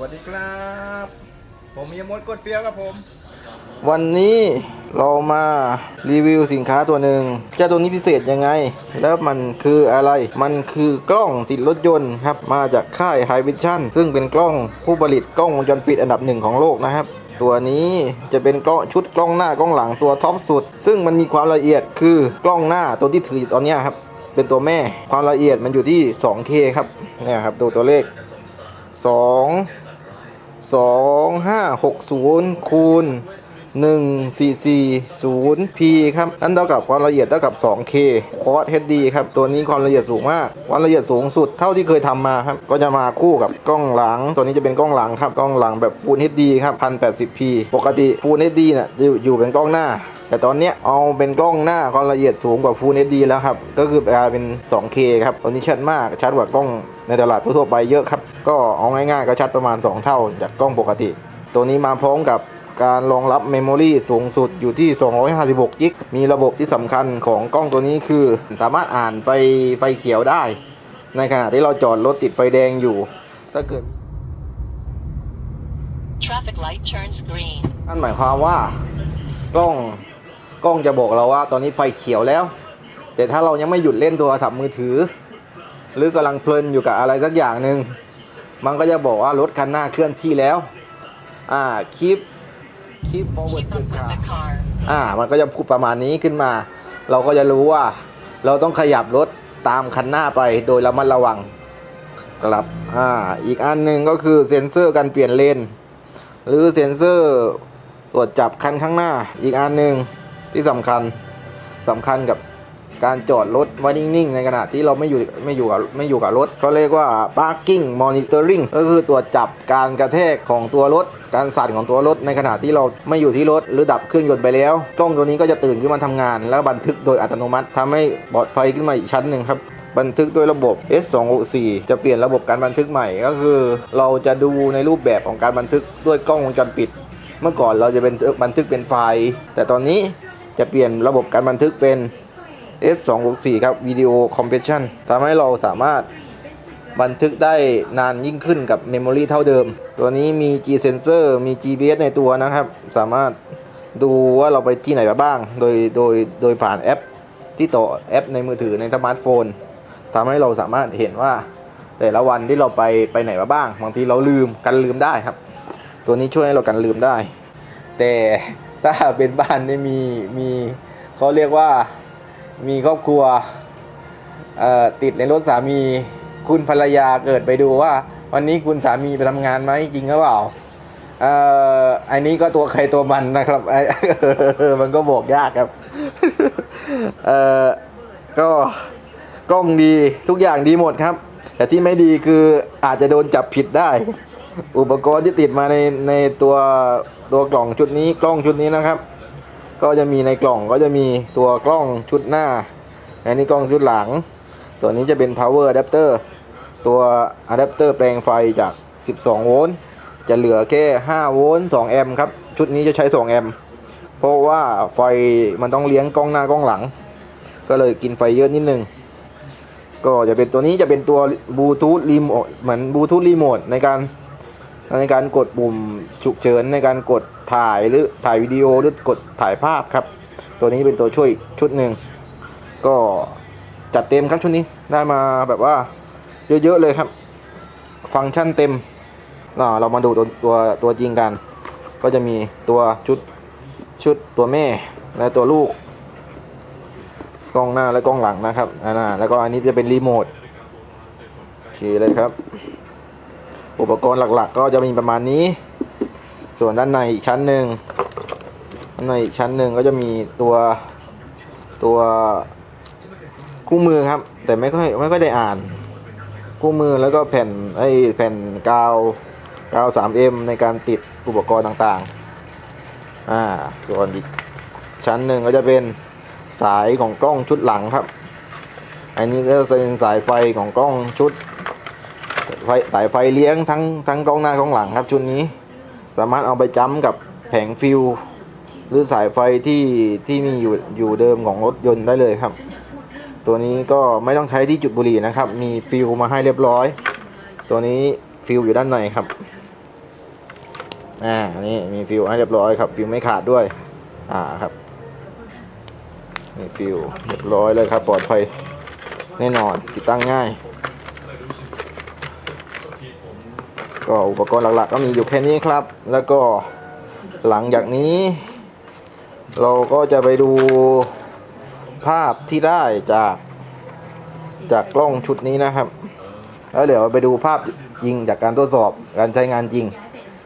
วัสดีครับ ผมมีมดกดเฟี้ยวครับผม วันนี้เรามารีวิวสินค้าตัวหนึ่งเจ้าตัวนี้พิเศษยังไง แล้วมันคืออะไร มันคือกล้องติดรถยนต์ครับ มาจากค่าย High Vision ซึ่งเป็นกล้องผู้ผลิตกล้องวงจรปิดอันดับหนึ่งของโลกนะครับ ตัวนี้จะเป็นกล้องชุดกล้องหน้ากล้องหลังตัวท็อปสุด ซึ่งมันมีความละเอียดคือกล้องหน้าตัวที่ถืออยู่ตอนนี้ครับ เป็นตัวแม่ ความละเอียดมันอยู่ที่ 2K ครับ เนี่ยครับดูตัวเลข 2 สองห้าหกศูนย์คูณ หนึ่งซีซีศูนย์พีครับนั่นเท่ากับความละเอียดเท่ากับ 2K Quad HD ครับ ตัวนี้ความละเอียดสูงมาก ความละเอียดสูงสุดเท่าที่เคยทำมาครับ ก็จะมาคู่กับกล้องหลัง ตัวนี้จะเป็นกล้องหลังครับ กล้องหลังแบบ Full HD ครับ 1080p ปกติ Full HD เนี่ยจะอยู่เป็นกล้องหน้า แต่ตอนนี้เอาเป็นกล้องหน้าความละเอียดสูงกว่า Full HD แล้วครับ ก็คือกลายเป็น 2K ครับ ตัวนี้ชัดมาก ชัดกว่ากล้องในตลาดทั่วไปเยอะครับ ก็เอาง่ายๆก็ชัดประมาณ 2 เท่าจากกล้องปกติ ตัวนี้มาพร้อมกับ การรองรับเมมโมรีสูงสุดอยู่ที่ 256กิก มีระบบที่สำคัญของกล้องตัวนี้คือ สามารถอ่านไฟไฟเขียวได้ ในขณะที่เราจอดรถติดไฟแดงอยู่ ถ้าเกิด Traffic light turns green. นั่นหมายความว่ากล้องกล้องจะบอกเราว่า ตอนนี้ไฟเขียวแล้ว แต่ถ้าเรายังไม่หยุดเล่นโทรศัพท์มือถือ หรือกำลังเพลินอยู่กับอะไรสักอย่างหนึ่งมันก็จะบอกว่ารถคันหน้าเคลื่อนที่แล้ว อ่าคลิป คลิป forward Keep up with the car. อ่า มันก็จะพูดประมาณนี้ขึ้นมา เราก็จะรู้ว่า เราต้องขยับรถตามคันหน้าไปโดยระมัดระวังครับอ่าอีกอันหนึ่งก็คือเซ็นเซอร์การเปลี่ยนเลน หรือเซ็นเซอร์ตรวจจับคันข้างหน้า อีกอันหนึ่งที่สำคัญสำคัญกับ การจอดรถไว้นิ่งๆ ในขณะที่เราไม่อยู่ไม่อยู่กับไม่อยู่กับรถเขาเรียกว่า parking monitoring ก็คือตรวจจับการกระแทกของตัวรถ การสั่นของตัวรถในขณะที่เราไม่อยู่ที่รถ หรือดับเครื่องยนต์ไปแล้ว กล้องตัวนี้ก็จะตื่นขึ้นมาทำงาน แล้วบันทึกโดยอัตโนมัติทำให้ปลอดภัยขึ้นมาอีกชั้นหนึ่งครับบันทึกด้วยระบบ S264 จะเปลี่ยนระบบการบันทึกใหม่ก็คือ เราจะดูในรูปแบบของการบันทึกด้วยกล้องวงจรปิด เมื่อก่อนเราจะเป็นบันทึกเป็นไฟล์ แต่ตอนนี้จะเปลี่ยนระบบการบันทึกเป็น S264 ครับ Video Compression ทำให้เราสามารถบันทึกได้นานยิ่งขึ้นกับ Memory เท่าเดิม ตัวนี้มี G Sensor มี GPS ในตัวนะครับ สามารถดูว่าเราไปที่ไหนมาบ้าง โดยโดยโดยผ่านแอป ที่ต่อแอปในมือถือในสมาร์ทโฟนทำให้เราสามารถเห็นว่า แต่ละวันที่เราไปไปไหนมาบ้าง บางทีเราลืมกันลืมได้ครับ ตัวนี้ช่วยให้เรากันลืมได้ แต่ถ้าเป็นบ้านที่มีมีเขาเรียกว่า มีครอบครัวติดในรถสามี คุณภรรยาเกิดไปดูว่า วันนี้คุณสามีไปทำงานไหมจริงหรือเปล่าอันนี้ก็ตัวใครตัวมันนะครับไอ้มันก็บอกยากครับเออก็กล้องดีทุกอย่างดีหมดครับ แต่ที่ไม่ดีคืออาจจะโดนจับผิดได้ อุปกรณ์ที่ติดมาในในตัวตัวกล่องชุดนี้กล้องชุดนี้นะครับ ก็จะมีในกล่องก็จะมีตัวกล้องชุดหน้า อันนี้กล้องชุดหลัง ส่วนนี้จะเป็น power adapter ตัวอะแดปเตอร์แปลงไฟจาก 12 โวลต์จะเหลือแค่ 5 โวลต์ 2 แอมป์ครับ ชุดนี้จะใช้ 2 แอมป์ เพราะว่าไฟมันต้องเลี้ยงกล้องหน้ากล้องหลัง ก็เลยกินไฟเยอะนิดนึง ก็จะเป็นตัวนี้จะเป็นตัวบลูทูธรีโมทเหมือนบลูทูธรีโมทในการในการกดปุ่มฉุกเฉินในการกด ถ่ายหรือถ่ายวิดีโอหรือกดถ่ายภาพครับ ตัวนี้เป็นตัวช่วยชุดหนึ่งก็จัดเต็มครับชุดนี้ได้มาแบบว่าเยอะๆเลยครับ ฟังก์ชันเต็มอ่าเรามาดูตัวตัวตัวจริงกัน ก็จะมีตัวชุดชุดตัวแม่และตัวลูกกล้องหน้าและกล้องหลังนะครับอ่าแล้วก็อันนี้จะเป็นรีโมทโอเคเลยครับ อุปกรณ์หลักๆ ก็จะมีประมาณนี้ ส่วนด้านในอีกชั้นหนึ่งด้านในอีกชั้นหนึ่งก็จะมีตัวตัวคู่มือครับ แต่ไม่ค่อยไม่ค่อยได้อ่าน คู่มือแล้วก็แผ่นไอ้แผ่นกาวกาว 3M ในการติดอุปกรณ์ต่างๆ อ่า ส่วนอีกชั้นหนึ่งก็จะเป็นสายของกล้องชุดหลังครับ อันนี้ก็จะเป็นสายไฟของกล้องชุดไฟสายไฟเลี้ยงทั้งทั้งกล้องหน้ากล้องหลังครับชุดนี้ สามารถเอาไปจ้ำกับแผงฟิวหรือสายไฟที่ที่มีอยู่อยู่เดิมของรถยนต์ได้เลยครับ ตัวนี้ก็ไม่ต้องใช้ที่จุดบุหรี่นะครับ มีฟิวมาให้เรียบร้อย ตัวนี้ฟิวอยู่ด้านในครับอ่านี่มีฟิวให้เรียบร้อยครับ ฟิวไม่ขาดด้วยอ่าครับนี่ฟิวเรียบร้อยเลยครับ ปลอดภัยแน่นอนติดตั้งง่าย ก็อุปกรณ์หลักๆ ก็มีอยู่แค่นี้ครับ แล้วก็หลังจากนี้ เราก็จะไปดูภาพที่ได้จากจากกล้องชุดนี้นะครับ แล้วเดี๋ยวไปดูภาพยิงจากการทดสอบการใช้งานจริง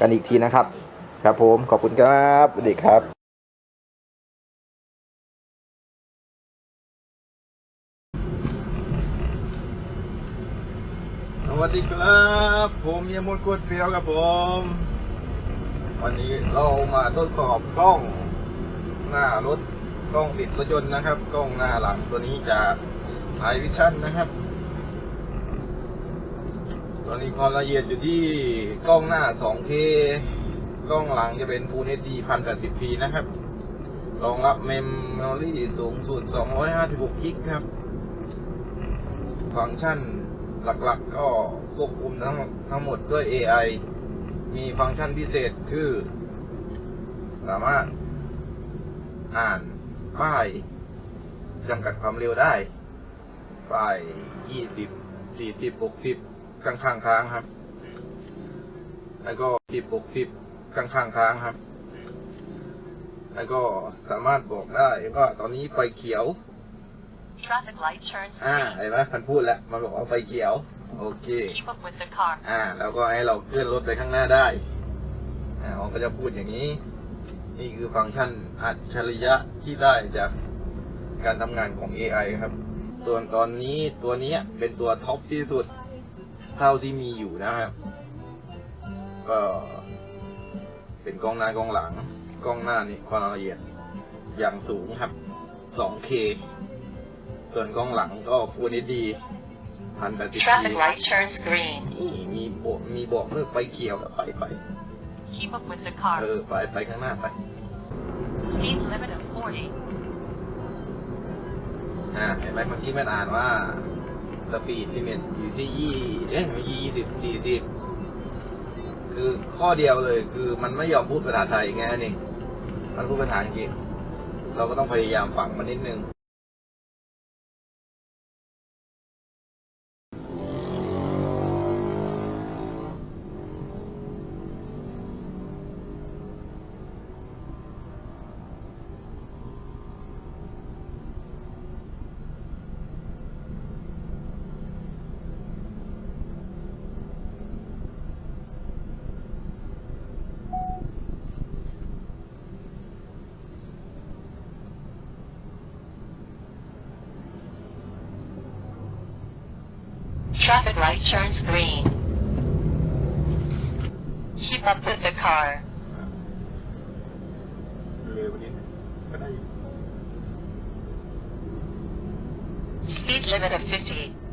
กันอีกทีนะครับ ครับผมขอบคุณครับสวัสดีครับ ส วัสดีครับ ผมเยมดกวดเฟียวครับผม วันนี้เรามาทดสอบกล้องหน้ารถกล้องติดรถยนต์นะครับ กล้องหน้าหลังตัวนี้จากไอวิชั่นนะครับ ตอนนี้ความละเอียดอยู่ที่กล้องหน้า 2K กล้องหลังจะเป็น Full HD 1080p นะครับ รองรับเมมโมรี่สูงสุด256กิกครับ ฟังก์ชัน หลักๆ ก็ควบคุมทั้งทั้งหมดด้วย AI มีฟังก์ชันพิเศษคือ สามารถอ่านป้ายจำกัดความเร็วได้ ป้าย 20 40 60 ข้างข้างๆทางครับ แล้วก็ 10 60 ข้างข้างๆทางครับ แล้วก็สามารถบอกได้ว่าตอนนี้ไฟเขียว Traffic light turns อ่า green. เห็นไหมมันพูดแล้ว มันบอกว่าไฟเขียว โอเค Keep up with the car. อ่า แล้วก็ให้เราเคลื่อนรถไปข้างหน้าได้ อ่าเขาก็จะพูดอย่างนี้ นี่คือฟังก์ชันอัจฉริยะที่ได้จากการทำงานของ AI ครับ ตัวตอนนี้ตัวเนี้ยเป็นตัวท็อปที่สุดเท่าที่มีอยู่นะครับ ก็เป็นกล้องหน้ากล้องหลัง กล้องหน้านี่ความละเอียดอย่างสูงครับ 2K ส่วนกล้องหลังก็ Full HD 1080p Traffic light turns green. นี่มีบอกมีบอกเลิกไปเขียวไปไป Keep up with the เอ car. อไปไปข้างหน้าไป Speed limit of 40. อ่าเห็นไหมเมื่อกี้มันอ่านว่าสปีดลิมิตอยู่ที่ยี่เอ๊ะไม่ยี่สิบสี่สิบคือข้อเดียวเลยคือมันไม่ยอมพูดภาษาไทยไงนั่นเองมันพูดภาษาอังกฤษ เราก็ต้องพยายามฟังมันนิดนึง Traffic light turns green. Keep up with the car. เร็วนิดนึงก็ได้ Speed limit of 50.